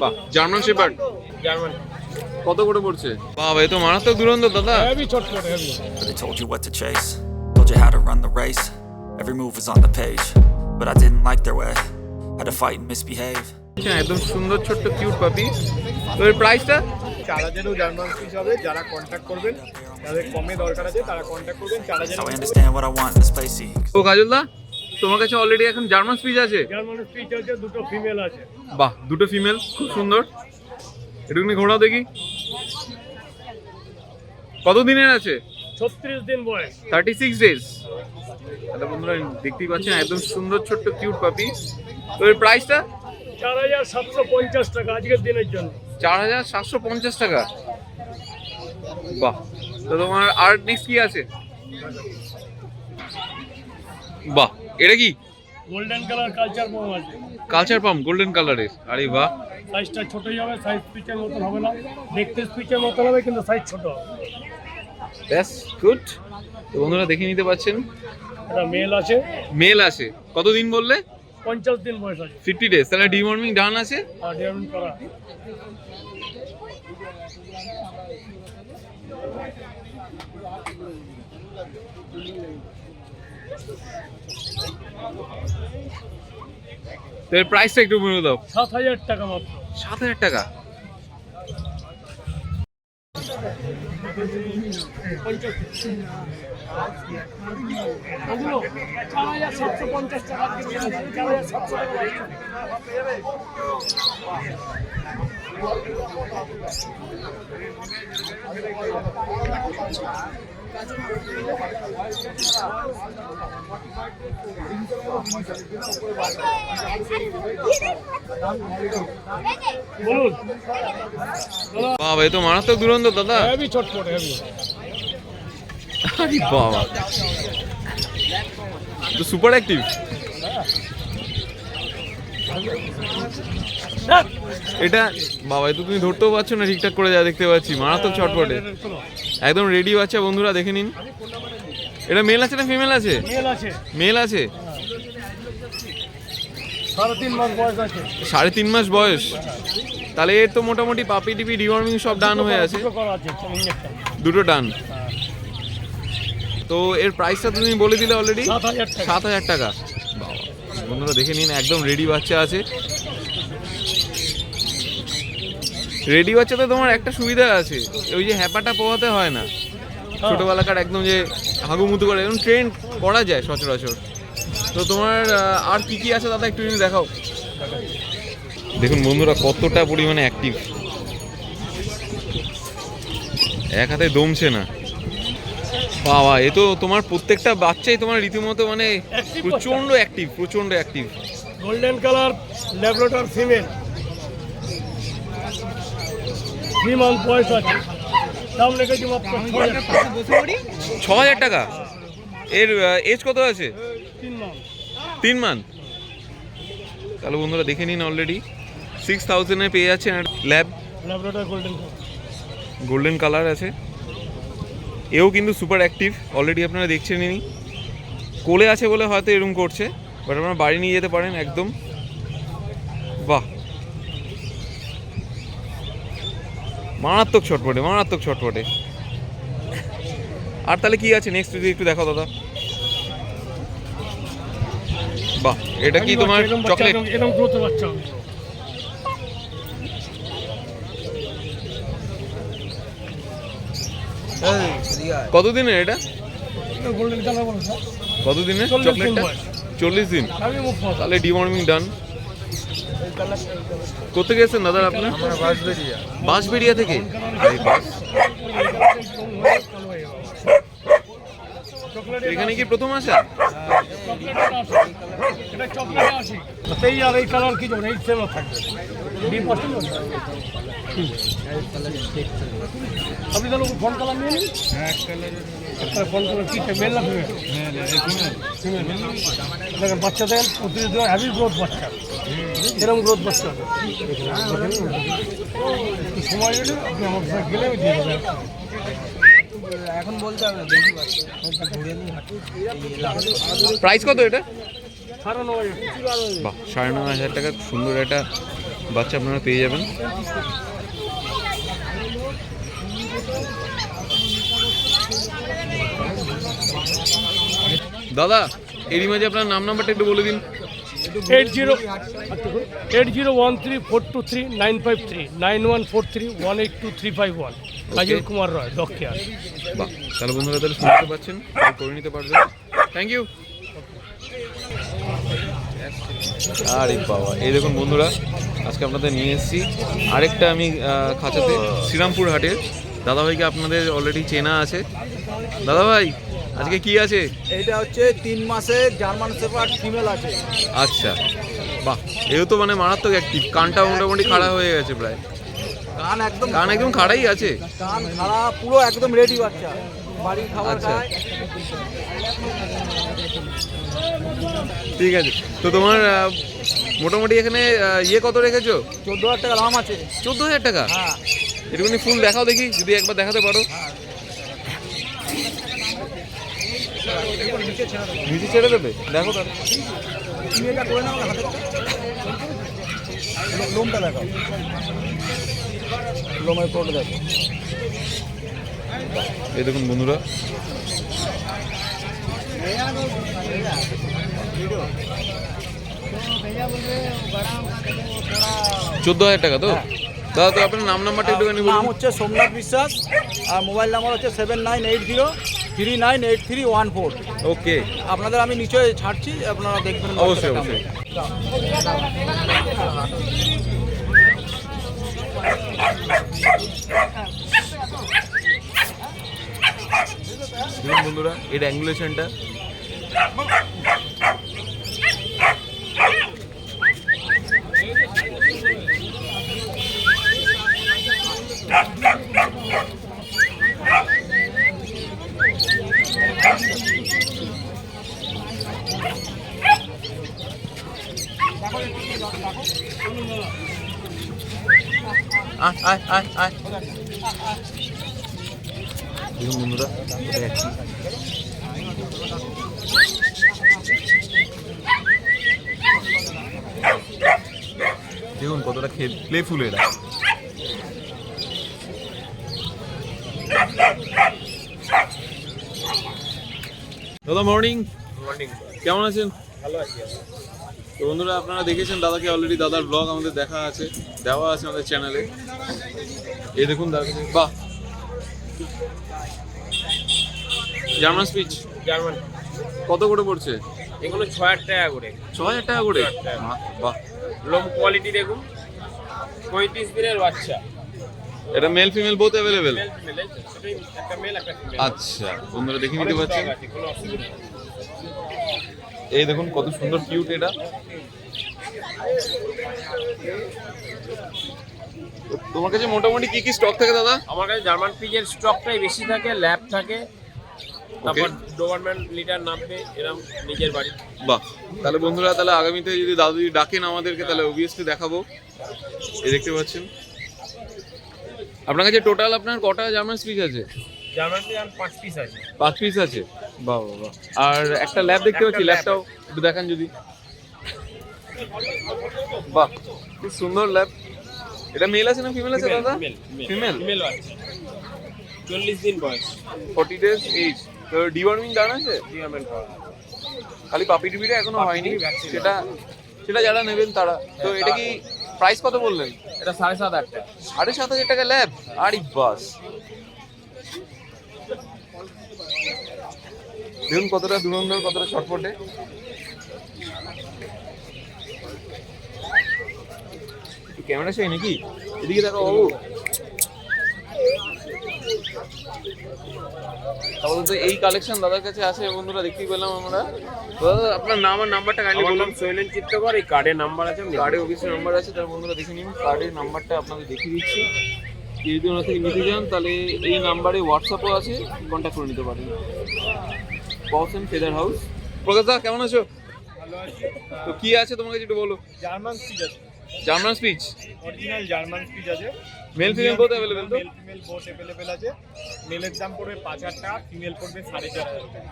বাহ German shepherd German কত করে পড়ছে বাবা এ তো মারাত্মক দুরন্ত দাদা হেভি চটপট heavy But they told you what to chase, told you how to run the race. Every move was on the page, but I didn't like their way. Had to fight and misbehave. আচ্ছা, একদম সুন্দর ছোট্ট cute পাপি তো এর প্রাইসটা চার হাজারও জার্মান ফিস হবে যারা কন্ট্যাক্ট করবেন যাদের কমে দরকার আছে তারা কন্ট্যাক্ট করবেন চার হাজার So I understand what I want in this place. See, ও কাজল দা তোমার কাছে অলরেডি এখন জার্মান স্পিচ আছে? জার্মান স্পিচ আছে দুটো ফিমেল আছে। বাহ দুটো ফিমেল খুব সুন্দর। একটুখানি ঘোরাও দেখি। কত দিনের আছে? ছত্রিশ দিন বয়স। থার্টি সিক্স ডেজ তাহলে বন্ধুরা দেখতেই পাচ্ছেন একদম সুন্দর ছোট্ট কিউট পাপি তো এর প্রাইসটা চার হাজার সাতশো পঞ্চাশ টাকা আজকের দিনের জন্য। চার হাজার সাতশো পঞ্চাশ টাকা। বাহ তো তোমার আর নেক্সট কি আছে? বাহ। এটা কি? গোল্ডেন কালার কালচার বম আছে। কালচার পাম্প গোল্ডেন কালারের আরে বাহ। সাইজটা ছোটই হবে সাইজ স্পিচের মতন হবে না। দেখতে স্পিচের মতন হবে কিন্তু সাইজ ছোট ব্যাস গুড তো বন্ধুরা দেখে নিতে পাচ্ছেন। এটা মেল আছে। মেল আছে। কতদিন বললে? পঞ্চাশ দিন বয়স আছে। ফিফটি ডেজ তাহলে ডিমর্মিং ডান আছে? আর ডিয়ারমেন্ট করা। তো এর প্রাইসটা একটু বলে দাও। সাত হাজার টাকা মাত্র। সাত হাজার টাকা টাকা? বাবা এ তো মারাত্মক দুরন্ত দাদা। বাবা। তো সুপার অ্যাক্টিভ এটা বাবা তো তুমি ধরতেও পারছ না ঠিকঠাক করে যা দেখতে পাচ্ছি। মারাত্মক চটপটে একদম রেডি বাচ্চা বন্ধুরা দেখে নিন। এটা মেল আছে না ফিমেল আছে? মেল আছে। সাড়ে তিন মাস বয়স আছে। তাহলে এর তো মোটামুটি পাপি টিপি ডিওয়ার্মিং সব ডান হয়ে আছে। আছে দুটো ডান তো এর প্রাইসটা তুমি বলে দিলে অলরেডি সাত হাজার টাকা সাত হাজার টাকা বাবা বন্ধুরা দেখে নিন একদম রেডি বাচ্চা আছে। রেডি বাচ্চাতে তোমার একটা সুবিধা আছে ওই যে হ্যাপাটা পোহাতে হয় না। ছোটবেলাকার একদম যে হাগুমুতু করে এরকম ট্রেন করা যায় সচরাচর। তো তোমার আর কি কি আছে দাদা একটু দেখাও? দেখুন বন্ধুরা কতটা পরিমাণে অ্যাক্টিভ এক হাতে দমছে না। বাবা এ তো তোমার প্রত্যেকটা বাচ্চাই তোমার রীতিমতো মানে প্রচণ্ড অ্যাক্টিভ প্রচণ্ড active golden colour Labrador female three month বয়স আছে। দাম রেখেছি মাত্র ছ হাজার টাকা। ছ হাজার টাকা? এর এজ কত আছে? তিন মান্থ তিন মান্থ তাহলে বন্ধুরা দেখে নিন অলরেডি সিক্স থাউজেন্ডে পেয়ে যাচ্ছেন lab Labrador golden golden colour আছে। এও কিন্তু সুপার অ্যাক্টিভ অলরেডি আপনারা দেখছেন দেখছেনই কোলে আছে বলে হয়তো এরকম করছে বাট আপনারা বাড়ি নিয়ে যেতে পারেন একদম। বাহ! মারাত্মক ছটপটে মারাত্মক ছটপটে। আর তাহলে কি আছে? নেক্সট যদি একটু দেখাও দাদা। বাহ! এটা কি তোমার চকলেট এরকম গ্রোথ বাচ্চা কতদিনের এটা? কতদিনের চকলেটটা? চল্লিশ দিন। তাহলে ডিমর্মিং ডান কোথেকে এসেছেন দাদা আপনার? বাঁশবেড়িয়া। থেকে? এখানে কি প্রথম আসা? সেই আর এই কালার কি এই থাকবে। আপনি তাহলে ফোন কালার নিয়ে নিন হ্যাঁ ফোন কালার কি? মেল না ফিমেল? দেখেন বাচ্চা দেখেন হ্যাভি গ্রোথ বাচ্চা। এরকম গ্রোথ বাচ্চা সময় গেলে আপনি আমার গেলে আমি দিয়ে দেবেন এখন বলতে হবে না দেখি বাচ্চা। প্রাইস কত এটা? সাড়ে বাহ সাড়ে নয় হাজার টাকা। সুন্দর একটা বাচ্চা আপনারা পেয়ে যাবেন। দাদা এরই মাঝে আপনার নাম নাম্বারটা একটু বলে দিন। Eight zero eight zero one three four two three nine five three nine one four three one eight two three five one. Kajal Kumar Roy দক্ষিণ। বাহ তাহলে বন্ধুরা তাহলে শুনতে পাচ্ছেন করে নিতে পারবেন। থ্যাংক ইউ আরে বাবা এই দেখুন বন্ধুরা আজকে আপনাদের নিয়ে এসেছি আরেকটা আমি খাঁচাতে শ্রীরামপুর হাটের দাদাভাইকে আপনাদের অলরেডি চেনা আছে। দাদাভাই আজকে কি আছে? এটা হচ্ছে তিন মাসে জার্মান শেপার্ড ফিমেল আছে। আচ্ছা। বাহ এও তো মানে মারাত্মক অ্যাক্টিভ কানটা মোটামুটি খাড়া হয়ে গেছে প্রায়। কান একদম কান একদম খাড়াই আছে। কান খাড়া পুরো একদম রেডি বাচ্চা। বাড়ির খাবার আচ্ছা। খায়। ঠিক আছে। তো তোমার মোটামুটি এখানে ইয়ে কত রেখেছো? চোদ্দ হাজার টাকা দাম আছে। চোদ্দ হাজার টাকা? হ্যাঁ। এটুকুনি ফুল দেখাও দেখি যদি একবার দেখাতে পারো। নিচে ছেড়ে দেবে? দেখো তাহলে। লোমটা দেখো লোমের দেখো এই দেখুন বন্ধুরা। চোদ্দ হাজার টাকা তো? দাদা তো আপনার নাম নাম্বারটা একটুখানি নাম হচ্ছে সোমনাথ বিশ্বাস আর মোবাইল নাম্বার হচ্ছে seven nine eight zero three nine eight three one four. Okay. আপনাদের আমি নিচে ছাড়ছি আপনারা দেখবেন অবশ্যই অবশ্যই। বন্ধুরা এর অ্যাঙ্গুলেশনটা। আয় আয় আয় আয়। দেখুন বন্ধুরা এটা দেখুন কতটা খেল প্লেফুল এরা। দাদা মর্নিং মর্নিং কেমন আছেন? ভালো আছি তো বন্ধুরা আপনারা দেখেছেন দাদাকে অলরেডি দাদার ব্লগ আমাদের দেখা আছে দেওয়া আছে আমাদের চ্যানেলে এই দেখুন দাদা বাহ! জার্মান স্পিচ জার্মান কত করে পড়ছে? এগুলো ছ হাজার টাকা করে। ছ হাজার টাকা করে। বাহ, লোম কোয়ালিটি দেখুন। পঁয়ত্রিশ দিনের বাচ্চা। এটা মেল ফিমেল বোথ অ্যাভেলেবেল আচ্ছা বন্ধুরা দেখে নিতে পারছেন আছে কোনো অসুবিধা নেই এই দেখুন কত সুন্দর কিউট এটা। তোমার কাছে মোটামুটি কি কি স্টক থাকে দাদা? আমার কাছে জার্মান পিজের স্টকটাই বেশি থাকে ল্যাব থাকে। তারপর ডোবারম্যান লিটার নামবে এরকম নিজের বাড়ি। বাহ তাহলে বন্ধুরা তাহলে আগামীতে যদি দাদু যদি ডাকেন আমাদেরকে তাহলে অবভিয়াসলি দেখাবো। এই দেখতে পাচ্ছেন। আপনার কাছে টোটাল আপনার কটা জার্মান স্পিচ আছে? জার্মান আমার পাঁচ পিস আছে। পাঁচ পিস আছে। বাহ বাহ আর একটা ল্যাব দেখতে পাচ্ছি ল্যাবটাও একটু দেখান যদি। বাহ খুব সুন্দর ল্যাব এটা মেল আছে না ফিমেল আছে দাদা? ফিমেল ফিমেল আছে চল্লিশ দিন বয়স। ফর্টি ডেজ এইজ তো ডিওয়ার্মিং ডান আছে? ডিওয়ার্মেন্ট পাওয়া খালি পাপি টিপিটা এখনও হয়নি। সেটা সেটা যারা নেবেন তারা। তো হ্যাঁ, এটা কি প্রাইস কত বললেন? এটা সাড়ে সাত আটটা সাড়ে সাত হাজার টাকা ল্যাব আরে বাস। দেখুন কতটা দুরন্দর কতটা ছটফটে ক্যামেরা চাই নাকি? এদিকে দেখো বাবু। আপাতত এই কালেকশন দাদার কাছে আছে বন্ধুরা দেখতেই পেলাম আমরা। আপনার নাম আর নাম্বারটা কাইন্ডলি বলুন। শৈলেন চিত্রকর এই কার্ডের নাম্বার আছে কার্ডে অফিসের নাম্বার আছে তার বন্ধুরা দেখে নিন। কার্ডের নাম্বারটা আপনাদের দেখিয়ে দিচ্ছি। যদি ওনার থেকে নিতে চান তাহলে এই নাম্বারে হোয়াটসঅ্যাপও আছে কন্ট্যাক্ট করে নিতে পারেন। Boss and feather house Prakash দা কেমন আছো? ভালো আছি। তো কি আছে তোমাকে কাছে একটু বলো? জার্মান স্পিচ আছে। German Spitz original German Spitz আছে। মেল ফিমেল বোথ अवेलेबल তো মেল ফিমেল বোথ अवेलेबल আছে। মেলের দাম পড়বে 5000 টাকা ফিমেল পড়বে 4500 টাকা।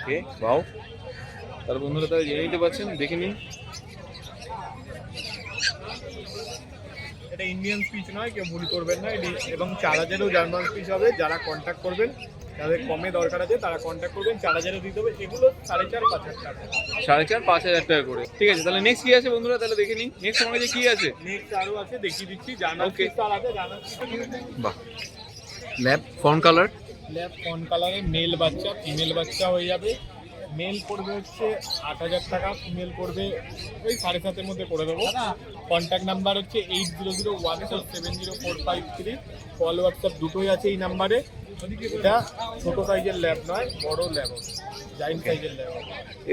ওকে বাও তার বন্ধুরা তাহলে জেনে নিতে পারছেন দেখে নিন। এটা ইন্ডিয়ান স্পিচ নয় কেউ ভুল করবেন না। এবং চার হাজারও জার্মান স্পিচ হবে যারা কন্ট্যাক্ট করবেন যাদের কমে দরকার আছে তারা কন্ট্যাক্ট করবেন চার হাজারও দিতে হবে এগুলো সাড়ে চার পাঁচ হাজার টাকা। সাড়ে চার পাঁচ হাজার টাকা করে। ঠিক আছে তাহলে নেক্সট কি আছে বন্ধুরা? তাহলে দেখে নিই নেক্সট আমার কাছে কি আছে? নেক্সট আরও আছে দেখিয়ে দিচ্ছি আছে জার্মান বাহ। Lab fawn colour lab fawn কালারে মেল বাচ্চা ফিমেল বাচ্চা হয়ে যাবে। মেল পড়বে হচ্ছে আট হাজার টাকা ফিমেল পড়বে ওই সাড়ে সাতের মধ্যে করে দেবো। কন্ট্যাক্ট নাম্বার হচ্ছে eight zero zero one seven zero four five three call WhatsApp দুটোই আছে এই নাম্বারে এটা ছোট সাইজের ল্যাব নয় বড় ল্যাব জাইন্ট সাইজের ল্যাব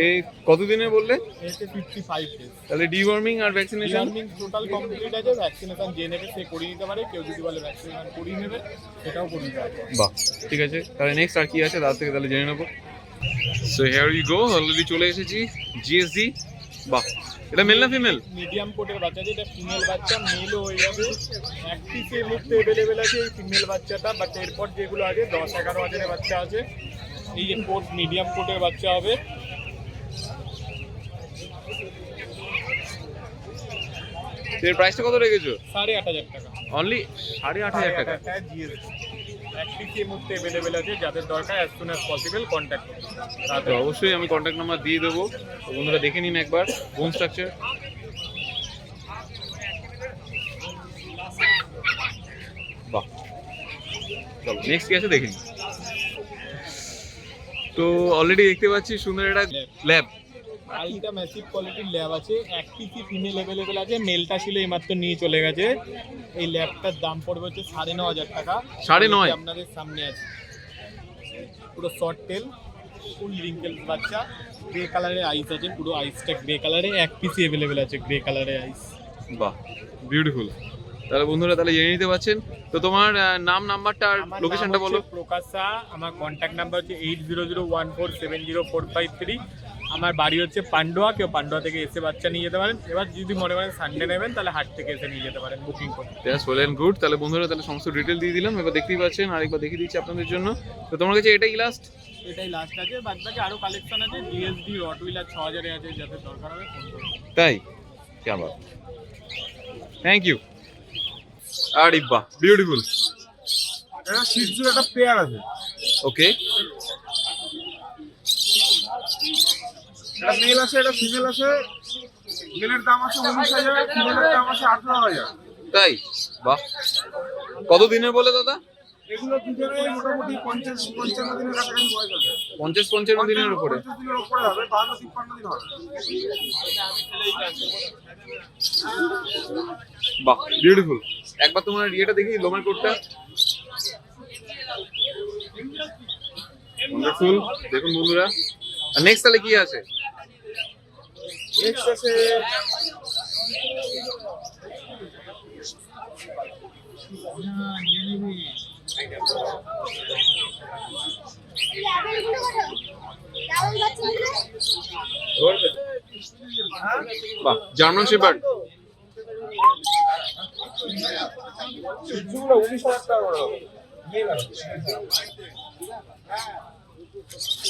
এই কতদিনে বললে? এতে ফিফটি ফাইভ ডেজ তাহলে ডিওয়ার্মিং আর ভ্যাকসিনেশন টোটাল কমপ্লিট আছে ভ্যাকসিনেশন যে নেবে সে করিয়ে নিতে পারে কেউ যদি বলে ভ্যাকসিনেশন করিয়ে নেবে সেটাও করিয়ে নিতে পারবে বাহ ঠিক আছে। তাহলে নেক্সট আর কি আছে? তার থেকে তাহলে জেনে নেব। So here you go already চলে এসেছি জিএসডি বাহ এটা মেল না ফিমেল মিডিয়াম কোটের বাচ্চা যেটা ফিমেল বাচ্চা মেলও হয়ে যাবে এক পিসের মধ্যে অ্যাভেলেবেল আছে এই ফিমেল বাচ্চাটা বাট এরপর যেগুলো আছে দশ এগারো হাজারের বাচ্চা আছে। এই যে কোট মিডিয়াম কোটের বাচ্চা হবে। এর প্রাইসটা কত রেখেছো? সাড়ে আট হাজার টাকা। অনলি সাড়ে আট হাজার টাকা। জিএসটি পিসের মধ্যে অ্যাভেলেবেল আছে, যাদের দরকার as soon as possible contact তো অবশ্যই আমি কন্ট্যাক্ট নাম্বার দিয়ে দেবো। তো বন্ধুরা, দেখে নিন একবার বোন স্ট্রাকচার বাহ। নেক্সট কি আছে দেখে তো অলরেডি দেখতে পাচ্ছি সুন্দর একটা ল্যাব আলট্রা ম্যাসিভ কোয়ালিটির ল্যাব আছে এক পিসি ফিমেল অ্যাভেলেবেল আছে মেলটা ছিল এইমাত্র নিয়ে চলে গেছে। এই ল্যাবটার দাম পড়বে হচ্ছে সাড়ে ন হাজার টাকা। সাড়ে নয়? আপনাদের সামনে আছে। পুরো শর্ট টেল ফুল রিঙ্কেল বাচ্চা গ্রে কালারের আইস আছে পুরো আইসটা গ্রে কালারে এক পিসি অ্যাভেলেবেল আছে গ্রে কালারের আইস বাহ বিউটিফুল তাহলে বন্ধুরা তাহলে জেনে নিতে পারছেন। তো তোমার নাম নাম্বারটা আর লোকেশনটা বলো। প্রকাশ আমার কন্ট্যাক্ট নাম্বার হচ্ছে eight zero zero one four seven zero four five three আমার বাড়ি হচ্ছে পান্ডুয়া কেউ পান্ডুয়া থেকে এসে বাচ্চা নিয়ে যেতে পারেন। এবার যদি মনে করেন সানডে নেবেন তাহলে হাট থেকে এসে নিয়ে যেতে পারেন বুকিং করে দ্যাটস ওয়েল অ্যান্ড গুড তাহলে বন্ধুরা তাহলে সমস্ত ডিটেল দিয়ে দিলাম। এবার দেখতেই পাচ্ছেন আরেকবার দেখিয়ে দিচ্ছি আপনাদের জন্য। তো তোমার কাছে এটাই লাস্ট এটাই লাস্ট আছে। বাদ বাকি আরও কালেকশন আছে। জিএসডি রট হুইলার ছ হাজারে আছে যাতে দরকার হবে তাই? কেমন থ্যাংক ইউ আরে বাহ বিউটিফুল এটা শিশুর একটা পেয়ার আছে। ওকে এটা মেল আছে এটা ফিমেল আছে। মেলের দাম আছে উনিশ হাজার ফিমেলের দাম আছে আঠারো হাজার। তাই? বাহ। কত দিনের বলে দাদা? এগুলো দুজনে মোটামুটি পঞ্চাশ পঞ্চান্ন দিনের কাছাকাছি বয়স আছে। পঞ্চাশ পঞ্চান্ন দিনের উপরে? পঞ্চাশ দিনের উপরে হবে বাহান্ন তিপ্পান্ন দিন হবে। বাহ বিউটিফুল একবার তোমার ইয়েটা দেখি লোমের কোটটা। ওয়ান্ডারফুল দেখুন বন্ধুরা। আর নেক্সট তাহলে কি আছে? বাহ জার্মান শেপার্ড।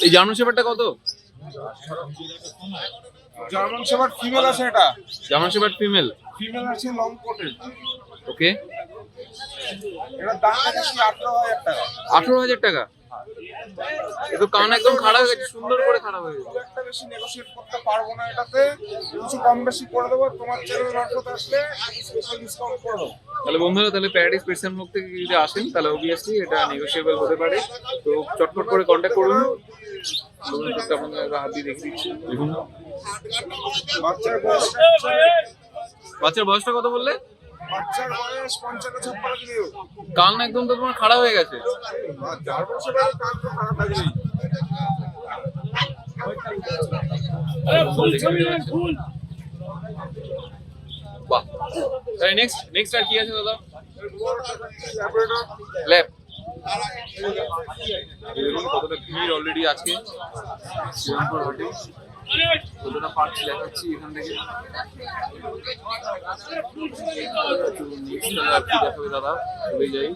এই জার্মান শেপার্ডটা কত? জার্মান শেপার্ড ফিমেল আছে এটা? German Shepherd female? ফিমেল আছে লং কোটের ওকে। এটার দাম আছে সেই আঠারো হাজার টাকা। আঠারো হাজার টাকা? এ কান একদম খারাপ হয়ে গেছে সুন্দর করে খারাপ হয়ে গেছে। একটা বেশি নেগোশিয়েট করতে পারব না এটাতে কিছু কম বেশি করে দেবো তোমার চ্যানেল মারফত আসলে স্পেশাল ডিসকাউন্ট করে দেবো। তাহলে বন্ধুরা তাহলে প্যারাডাইস পেশন মুখ থেকে যদি আসেন তাহলে অবভিয়াসলি এটা নেগোসিয়েবল হতে পারে। তো চটপট করে কন্ট্যাক্ট করুন। আপনাদের হাত দিয়ে দেখে দিচ্ছি। দেখুন। বাচ্চার বয়স বাচ্চার বয়সটা কত বললে? বাচ্চার বয়স পঞ্চান্ন ছাপ্পান্ন দিন কান একদম তো তোমার খারাপ হয়ে গেছে। কান তো খারাপ বাহ। নেক্সট নেক্সট আর কি আছে দাদা? ল্যাবরেটর ল্যাব কতটা ভিড় অলরেডি আজকে। শ্রীরামপুর হাটে কতটা পার্টস দেখাচ্ছি এখান থেকে? দাদা চলে যাই।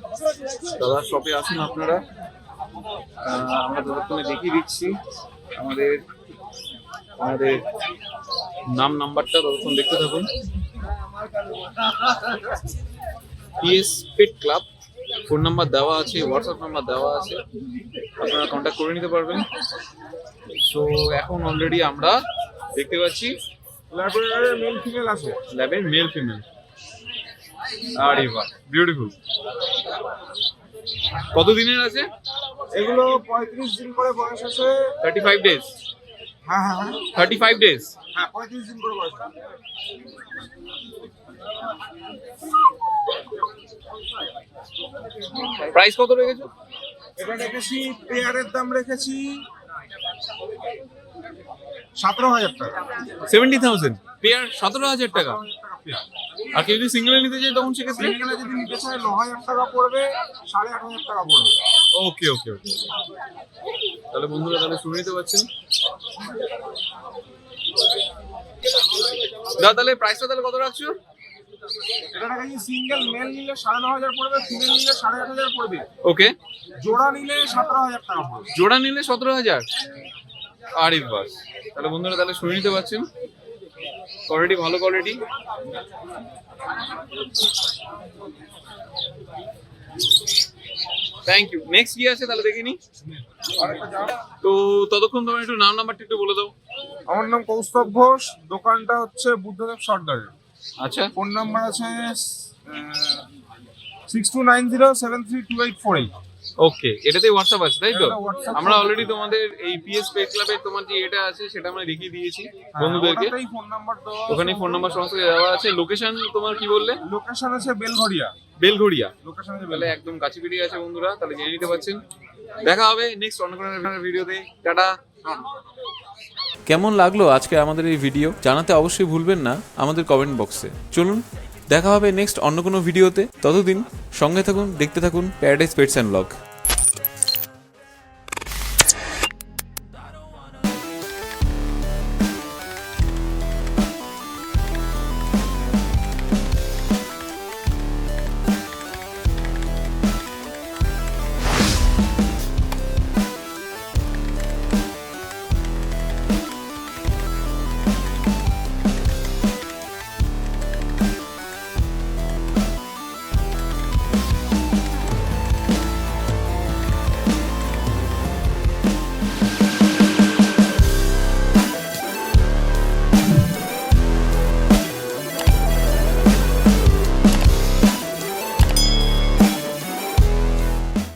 দাদার শপে আসুন আপনারা। আমরা ততক্ষণে দেখিয়ে দিচ্ছি আমাদের আমাদের নাম, নাম্বারটা ততক্ষণ দেখতে থাকুন। PS pet club phone number দেওয়া আছে হোয়াটসঅ্যাপ নাম্বার দেওয়া আছে। আপনারা কন্ট্যাক্ট করে নিতে পারবেন। সো এখন অলরেডি আমরা দেখতে পাচ্ছি ল্যাবরেটরি মেল ফিমেল আছে। ল্যাবের মেল ফিমেল আরে বাহ বিউটিফুল কত দিনের আছে? এগুলো পঁয়ত্রিশ দিন করে বয়স আছে। থার্টি ফাইভ ডেজ হ্যাঁ হ্যাঁ হ্যাঁ। থার্টি ফাইভ ডেজ হ্যাঁ পঁয়ত্রিশ দিন করে বয়স প্রাইস কত রেখেছো? এটা রেখেছি পেয়ারের দাম রেখেছি সতেরো হাজার টাকা। Seventy thousand? পেয়ার সতেরো হাজার টাকা? আর কেউ যদি সিঙ্গেল নিতে চায় তখন সেক্ষেত্রে? সিঙ্গেলে যদি নিতে চায় ন হাজার টাকা পড়বে সাড়ে আট হাজার টাকা পড়বে। ওকে ওকে ওকে। তাহলে বন্ধুরা তাহলে শুনে নিতে পারছেন? দাদা তাহলে প্রাইসটা তাহলে কত রাখছো? এটা সিঙ্গেল মেল নিলে সাড়ে ন হাজার পড়বে ফিমেল নিলে সাড়ে আট হাজার পড়বে। ওকে। জোড়া নিলে সতেরো হাজার টাকা পড়বে। জোড়া নিলে সতেরো হাজার? আরে বাস। তাহলে বন্ধুরা তাহলে শুনে নিতে পারছেন? কোয়ালিটি ভালো কোয়ালিটি থ্যাংক ইউ নেক্সট কি আছে তাহলে দেখে দেখিনি? তো ততক্ষণ তোমার একটু নাম নাম্বারটা একটু বলে দাও। আমার নাম কৌস্তব ঘোষ। দোকানটা হচ্ছে বুদ্ধদেব সর্দারের আচ্ছা। ফোন নাম্বার আছে six two nine zero seven three two eight four eight okay এটাতে হোয়াটসঅ্যাপ আছে তাই তো? আমরা অলরেডি তোমাদের এই পিএস পে ক্লাবের তোমার যে এটা আছে সেটা আমরা দেখিয়ে দিয়েছি বন্ধুদেরকে। নাম্বার দেওয়া ওখানে ফোন নাম্বার সমস্ত দেওয়া আছে। লোকেশন তোমার কি বললে? লোকেশন আছে বেলঘড়িয়া। বেলঘড়িয়া। লোকেশন আছে তাহলে একদম কাছে পেরিয়ে আছে বন্ধুরা তাহলে জেনে নিতে পারছেন। দেখা হবে নেক্সট অন্য কোনো ভিডিওতে। টাটা। কেমন লাগল আজকে আমাদের এই ভিডিও জানাতে অবশ্যই ভুলবেন না আমাদের কমেন্ট বক্সে চলুন দেখা হবে নেক্সট অন্য কোনো ভিডিওতে ততদিন সঙ্গে থাকুন দেখতে থাকুন প্যারাডাইস পেটস অ্যান্ড ব্লগ